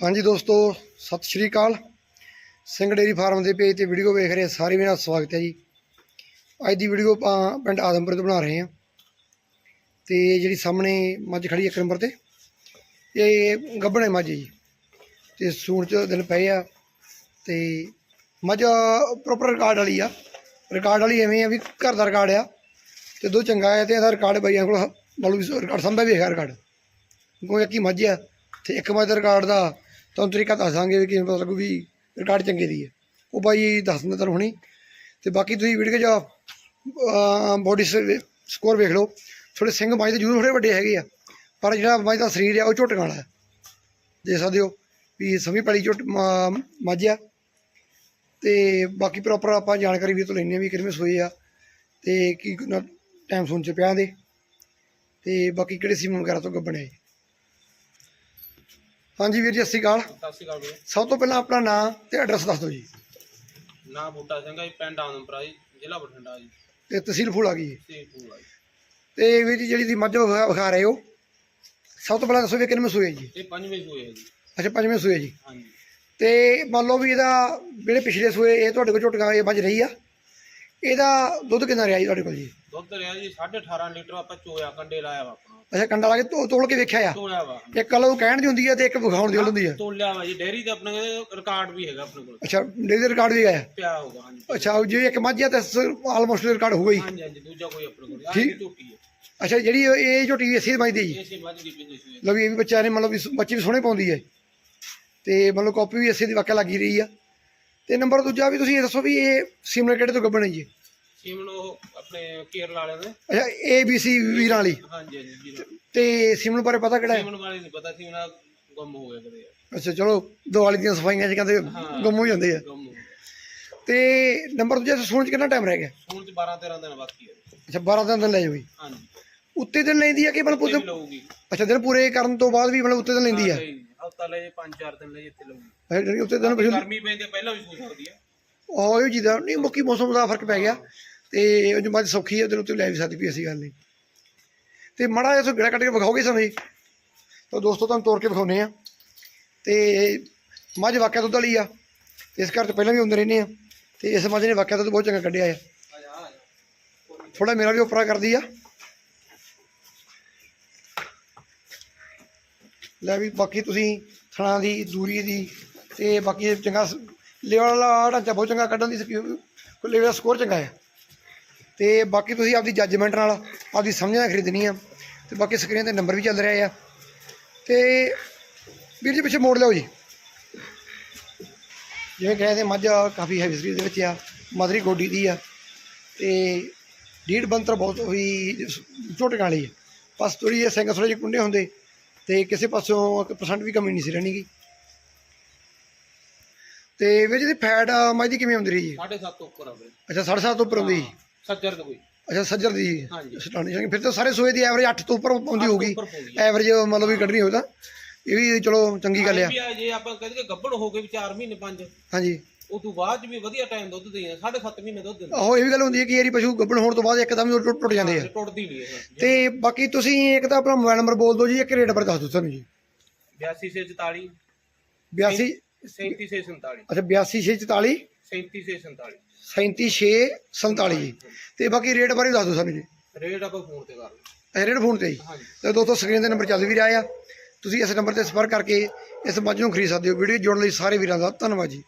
ਹਾਂਜੀ ਦੋਸਤੋ, ਸਤਿ ਸ਼੍ਰੀ ਅਕਾਲ। ਸਿੰਘ ਡੇਰੀ ਫਾਰਮ ਦੇ ਪੇਜ ਤੇ ਵੀਡੀਓ ਵੇਖ ਰਹੇ ਸਾਰੇ ਵੀਰਾਂ ਦਾ ਸਵਾਗਤ ਹੈ ਜੀ। ਅੱਜ ਦੀ ਵੀਡੀਓ ਆਪਾਂ ਪਿੰਡ ਆਦਮਪੁਰ ਤੋਂ ਬਣਾ ਰਹੇ ਹਾਂ। ਤੇ ਜਿਹੜੀ ਸਾਹਮਣੇ ਮੱਝ ਖੜੀ ਇੱਕ ਨੰਬਰ ਤੇ, ਇਹ ਗੱਭਣੇ ਮੱਝ ਜੀ। ਤੇ ਸੂਣ ਚ ਦਿਨ ਪਏ ਆ ਤੇ ਮੱਝ ਪ੍ਰੋਪਰ ਰਿਕਾਰਡ ਵਾਲੀ ਆ। ਰਿਕਾਰਡ ਵਾਲੀ ਐਵੇਂ ਆ ਵੀ ਘਰ ਦਾ ਰਿਕਾਰਡ ਆ। ਤੇ ਦੋ ਚੰਗਾ ਆ ਤੇ ਇਹਦਾ ਰਿਕਾਰਡ ਬਈਆਂ ਕੋਲ ਮਤਲਬ ਵੀ ਰਿਕਾਰਡ ਸੰਭਾ ਵੀ ਹੈਗਾ ਰਿਕਾਰਡ ਕੋਈ ਇੱਕ ਹੀ ਮੱਝ ਆ ਤੇ ਇੱਕ ਮੱਝ ਦਾ ਰਿਕਾਰਡ ਦਾ ਤੁਹਾਨੂੰ ਤਰੀਕਾ ਦੱਸਾਂਗੇ ਵੀ ਕਿਵੇਂ ਪਤਾ ਲੱਗੂ ਵੀ ਰਿਕਾਰਡ ਚੰਗੇ ਦੀ ਹੈ। ਉਹ ਬਾਈ ਦੱਸ ਦਿੰਦਾ ਤੁਹਾਨੂੰ ਹੁਣੀ। ਤੇ ਬਾਕੀ ਤੁਸੀਂ ਵੀਡੀਓ 'ਚ ਬੋਡੀ ਸਕੋਰ ਵੇਖ ਲਓ। ਥੋੜੇ ਸਿੰਘ ਮੱਝ ਦੇ ਜ਼ਰੂਰ ਥੋੜੇ ਵੱਡੇ ਹੈਗੇ ਆ। ਪਰ ਜਿਹੜਾ ਮੱਝ ਦਾ ਸਰੀਰ ਆ, ਉਹ ਝੋਟੀਆਂ ਵਾਲਾ ਦੇਖ ਸਕਦੇ ਹੋ ਵੀ ਸਮੀ ਪਲੀ ਝੋਟ, ਮ- ਮੱਝ ਆ। ਤੇ ਬਾਕੀ ਪ੍ਰੋਪਰ ਆਪਾਂ ਜਾਣਕਾਰੀ ਵੀ ਤੋਂ ਲੈਂਦੇ ਹਾਂ ਵੀ ਕਿਵੇਂ ਸੋਏ ਆ। ਤੇ ਕੀ ਟਾਈਮ ਸੁਣ ਚ ਪਿਆ ਦੇ। ਤੇ ਬਾਕੀ ਕਿਹੜੇ ਸੀਮਨ ਵਗੈਰਾ ਤੋਂ ਗੱਬਣੇ ਹਾਂਜੀ ਵੀਰ ਜੀ ਸਤਿ ਸ਼੍ਰੀ ਅਕਾਲ। ਸਤਿ ਸ਼੍ਰੀ ਅਕਾਲ ਵੀਰੇ। ਸਭ ਤੋਂ ਪਹਿਲਾਂ ਆਪਣਾ ਨਾਮ ਤੇ ਐਡਰੈਸ ਦੱਸ ਦਿਓ ਜੀ। ਨਾਂ ਬੂਟਾ ਸਿੰਘ ਆ ਜੀ ਪਿੰਡ ਆਨੰਦਪੁਰਾ ਜੀ ਜ਼ਿਲ੍ਹਾ ਬਠਿੰਡਾ ਜੀ। ਤੇ ਤਹਿਸੀਲ ਫੂਲ ਗਈ ਤੇ ਫੂਲ ਆ ਜੀ। ਤੇ ਵੀਰ ਜੀ ਜਿਹੜੀ ਦੀ ਮੱਝ ਵਿਖਾ ਵਿਖਾ ਰਹੇ ਹੋ ਸਭ ਤੋਂ ਪਹਿਲਾਂ ਦੱਸੋ ਵੀ ਕਿੰਨੇ ਸੂਏ ਜੀ? ਇਹ ਪੰਜਵੇਂ ਸੂਏ ਆ ਜੀ। ਅੱਛਾ ਪੰਜਵੇਂ ਸੂਏ ਜੀ। ਹਾਂਜੀ। ਤੇ ਮੰਨ ਲਓ ਵੀ ਇਹਦਾ ਜਿਹੜੇ ਪਿਛਲੇ ਸੂਏ ਇਹ ਤੁਹਾਡੇ ਕੋਲ ਝੋਟੀਆਂ ਇਹ ਮੱਝ ਰਹੀ ਆ। ਇਹਦਾ ਦੁੱਧ ਕਿੰਨਾ ਰਿਹਾ ਜੀ ਤੁਹਾਡੇ ਕੋਲ ਜੀ? ਦੁੱਧ ਰਿਹਾ ਜੀ 18.5 ਲੀਟਰ ਆਪਾਂ ਚੋਇਆ ਕੰਡੇ ਲਾਇਆ ਵਾ ਆਪਣਾ। ਅੱਛਾ ਕੰਡਾ ਲਾ ਕੇ ਧੋ- ਤੋਲ ਕੇ ਵੇਖਿਆ ਆ। ਤੋਲਿਆ ਵਾ। ਇੱਕ ਕੱਲ ਕਹਿਣ ਦੀ ਹੁੰਦੀ ਆ ਤੇ ਇੱਕ ਵਿਖਾਉਣ ਦੀ ਹੁੰਦੀ ਆ। ਤੋਲਿਆ ਵਾ ਜੀ ਡੈਰੀ ਆਪਣੇ ਕੋਲ ਰਿਕਾਰਡ ਵੀ ਹੈਗਾ ਆਪਣੇ ਕੋਲ। ਅੱਛਾ ਡੇਲੀ ਰਿਕਾਰਡ ਵੀ ਆਇਆ ਪਿਆ ਹੋਗਾ ਹਾਂਜੀ। ਅੱਛਾ ਜੇ ਇੱਕ ਮੱਝ ਆ ਤਾਂ ਆਲਮੋਸਟ ਰਿਕਾਰਡ ਹੋਊਗਾ। ਹੀ ਹਾਂਜੀ ਹਾਂਜੀ ਦੂਜਾ ਕੋਈ ਆਪਣੇ ਕੋਲ ਆਹ ਠੀਕ। ਜੀ ਝੋਟੀ ਹੈ ਅੱਛਾ ਜਿਹੜੀ ਇਹ ਝੋਟੀ ਇਸੇ ਮੱਝ ਦੀ ਜੀ। ਦੀ ਲਓ ਵੀ ਇਹ ਵੀ ਬੱਚਾ ਨੇ ਮਤਲਬ ਬੱਚੇ ਵੀ ਸੋਹਣੇ ਪਾਉਂਦੀ ਹੈ ਤੇ ਮਤਲਬ ਕਾਪੀ ਵੀ ਇਸੇ ਦੀ ਵਾਕਿਆ ਲੱਗੀ ਰਹੀ ਆ। ਤੇ ਨੰਬਰ ਦੂਜਾ ਵੀ ਤੁਸੀਂ ਇਹ ਦੱਸੋ ਵੀ ਇਹ ਸਿਮਲੇ ਕਿਹੜੇ ਤੋਂ ਗੱਬਣ ਹੈ ਜੀ? ਸੀਮਨ ਉਹ ਆਪਣੇ ਕੇਰਲ ਵਾਲਿਆਂ ਦੇ। ਅੱਛਾ ਏ ਬੀ ਸੀ ਵੀਰਾਂ ਵਾਲੀ। ਹਾਂਜੀ ਹਾਂਜੀ ਜੀ ਤੇ ਸਿਮਲ ਬਾਰੇ ਪਤਾ ਕਿਹੜਾ ਹੈ? ਸੀਮਨ ਵਾਲੇ ਨਹੀਂ ਪਤਾ ਸੀ ਉਹਨਾਂ ਗੁੰਮ ਹੋ ਗਿਆ ਕਦੇ। ਅੱਛਾ ਚਲੋ ਦੀਵਾਲੀ ਦੀਆਂ ਸਫਾਈਆਂ ਚ ਕਹਿੰਦੇ ਹਾਂ। ਗੁੰਮ ਹੋ ਜਾਂਦੇ ਆ। ਗੁੰਮ ਹੋ ਗਿਆ ਤੇ ਨੰਬਰ ਦੂਜਾ ਸੁਣਨ ਚ ਕਿੰਨਾ ਟਾਈਮ ਰਹਿ ਗਿਆ? ਹੁਣ ਚ 12 13 ਦਿਨ ਬਾਕੀ ਹੈ ਅੱਛਾ 12 ਦਿਨ ਦਿਨ ਲੈ ਜਾਓ ਜੀ ਹਾਂਜੀ। ਉੱਤੇ ਦਿਨ ਲੈਂਦੀ ਆ ਕਿ ਮਤਲਬ ਉੱਤੇ ਵੀ ਉੱਤੇ ਲਊਗੀ। ਅੱਛਾ ਦਿਨ ਪੂਰੇ ਕਰਨ ਤੋਂ ਬਾਅਦ ਵੀ ਮਤਲਬ ਉੱਤੇ ਦਿਨ ਲੈਂਦੀ ਆ? ਹਫਤਾ ਲੈ ਜੇ 5-4 ਦਿਨ ਲੈ ਜੇ ਇੱਥੇ ਲਊਗੀ। ਅੱਛਾ ਜਿਹੜੀ ਉੱਤੇ ਦਿਨ ਪਿਛਲੇ ਗਰਮੀ ਪੈਂਦੀ ਆ, ਪਹਿਲਾਂ ਵੀ ਸੂ ਸਕਦੀ ਹੈ ਉਹ ਇਹ ਜਿਹਦਾ ਨਹੀਂ ਮੁੱਕੀ ਮੌਸਮ ਦਾ ਫ਼ਰਕ ਪੈ ਗਿਆ। ਤੇ ਉਹ ਜੋ ਮੱਝ ਸੌਖੀ ਹੈ ਉਹਦੇ ਉੱਤੇ ਲੈ ਵੀ ਸਕਦੀ ਵੀ ਐਸੀ ਗੱਲ ਨਹੀਂ। ਤੇ ਮੜਾ ਜਿਹਾ ਗੜਾ ਕੱਢ ਕੇ ਵਿਖਾਓਗੇ ਸਾਨੂੰ ਜੀ। ਤਾਂ ਦੋਸਤੋ, ਤੁਹਾਨੂੰ ਤੋੜ ਕੇ ਵਿਖਾਉਨੇ ਆ। ਤੇ ਮੱਝ ਵਾਕਿਆ ਦੁੱਧ ਵਾਲੀ ਆ। ਇਸ ਘਰ 'ਚ ਪਹਿਲਾਂ ਵੀ ਹੁੰਦੇ ਰਹਿੰਦੇ ਆ। ਤੇ ਇਸ ਮੱਝ ਨੇ ਵਾਕਿਆ ਦੁੱਧ ਬਹੁਤ ਚੰਗਾ ਕੱਢਿਆ ਆ। ਥੋੜਾ ਮੇਰਾ ਵੀ ਉਪਰਾ ਕਰਦੀ ਆ। ਲੈ ਵੀ ਬਾਕੀ ਤੁਸੀਂ ਥਣਾ ਦੀ, ਦੂਰੀ ਦੀ ਤੇ ਬਾਕੀ ਚੰਗਾ ਲੈਵਲ ਵਾਲਾ ਢਾਂਚਾ ਬਹੁਤ ਚੰਗਾ ਕੱਢਣ ਦੀ ਲੈਵਲ ਦਾ ਸਕੋਰ ਚੰਗਾ ਆ। ਤੇ ਬਾਕੀ ਤੁਸੀਂ ਆਪਦੀ ਜੱਜਮੈਂਟ ਨਾਲ ਆਪਦੀ ਸਮਝ ਨਾਲ ਖਰੀਦਣੀ ਆ। ਤੇ ਬਾਕੀ ਸਕਰੀਨ ਤੇ ਨੰਬਰ ਵੀ ਚੱਲ ਰਿਹਾ ਆ। ਤੇ ਵੀਰ ਜੀ ਪਿੱਛੇ ਮੋੜ ਲਿਓ ਜੀ। ਜਿਵੇਂ ਕਹਿੰਦੇ ਮੱਝ ਕਾਫੀ ਹੈਵੀ ਸਰੀਰ ਦੇ ਵਿੱਚ ਆ ਮਦਰੀ ਗੋਡੀ ਦੀ ਆ। ਤੇ ਢੀਡ ਬੰਤਰ ਬਹੁਤ ਹੋਈ ਝੋਟੀਆਂ ਵਾਲੀ ਆ। ਬਸ ਥੋੜੀ ਜਿਹੀ ਸਿੰਘ ਥੋੜੇ ਜਿਹੇ ਕੁੰਡੇ ਹੁੰਦੇ ਤੇ ਕਿਸੇ ਪਾਸੋਂ ਪਰਸੈਂਟ ਵੀ ਕਮੀ ਨਹੀਂ ਸੀ ਰਹਿਣੀ ਗੀ। ਤੇ ਵਿੱਚ ਦੀ ਫੈਟ ਮੱਝ ਦੀ ਕਿਵੇਂ ਹੁੰਦੀ ਰਹੀ ਜੀ? 7.5 ਉੱਪਰ ਆ ਵੀਰੇ। ਅੱਛਾ 7.5 ਤੋਂ ਉੱਪਰ ਹੁੰਦੀ ਸੀ। ਸੱਜਰ ਦਾ ਕੋਈ। ਅੱਛਾ ਸੱਜਰ ਦੀ। ਹਾਂਜੀ। ਜਾਣੀ। ਫਿਰ ਤਾਂ ਸਾਰੇ ਸੋਏ ਦੀ ਐਵਰੇਜ 8 ਤੋਂ ਉੱਪਰ ਅੱਠ ਹੋਊਗੀ। ਉੱਪਰ ਪਊਗੀ। ਐਵਰੇਜ ਮਤਲਬ ਵੀ ਕੱਢਣੀ ਹੋਵੇ ਤਾਂ। ਇਹ ਵੀ ਚਲੋ ਚੰਗੀ ਗੱਲ ਆ। ਵੀ ਆ ਜੇ ਆਪਾਂ ਕਹਿੰਦੇ ਕਿ ਗੱਭਣ ਹੋ ਗਏ ਵੀ 4 ਮਹੀਨੇ 5 ਹਾਂਜੀ। ਉਸ ਤੋਂ ਬਾਅਦ 'ਚ ਵੀ ਵਧੀਆ ਟਾਈਮ ਦੁੱਧ ਦੇ 7.5 ਮਹੀਨੇ ਦੁੱਧ ਦਿੰਦੇ। ਆਹੋ ਇਹ ਵੀ ਗੱਲ ਹੁੰਦੀ ਹੈ ਕਿ ਯਾਰੀ ਪਸ਼ੂ ਗੱਭਣ ਹੋਣ ਤੋਂ ਬਾਅਦ ਇੱਕਦਮ ਹੀ ਟੁੱਟ ਟੁੱਟ ਜਾਂਦੇ ਆ। ਇਹ ਟੁੱਟਦੀ ਨਹੀਂ ਇਹ। ਤੇ ਬਾਕੀ ਤੁਸੀਂ ਇੱਕ ਤਾਂ ਆਪਣਾ ਮੋਬਾਈਲ ਨੰਬਰ ਬੋਲ ਦਿਓ ਜੀ ਇੱਕ ਰੇਟ ਪਰ ਦੱਸ ਦਿਓ ਸਾਨੂੰ ਜੀ। 82 ਸੇ 44 82 37 ਸੇ 47 ਅੱਛਾ 82 644 37 ਸੇ 47 37647 ਜੀ। ਤੇ ਬਾਕੀ ਰੇਟ ਬਾਰੇ ਦੱਸ ਦਿਓ ਸਾਨੂੰ ਜੀ। ਰੇਟ ਆਪਾਂ ਫੋਨ ਤੇ ਕਰ ਲਓ ਇਹ ਰੇਟ ਫੋਨ ਤੇ ਜੀ। ਹਾਂਜੀ। ਤੇ ਦੋਸਤੋ ਸਕਰੀਨ ਤੇ ਨੰਬਰ ਚੱਲ ਵੀ ਰਿਹਾ ਆ। ਤੁਸੀਂ ਇਸ ਨੰਬਰ ਤੇ ਸੰਪਰਕ ਕਰਕੇ ਇਸ ਮੱਝ ਨੂੰ ਖਰੀਦ ਸਕਦੇ ਹੋ। ਵੀਡੀਓ ਜੋੜਨ ਲਈ ਸਾਰੇ ਵੀਰਾਂ ਦਾ ਧੰਨਵਾਦ ਜੀ।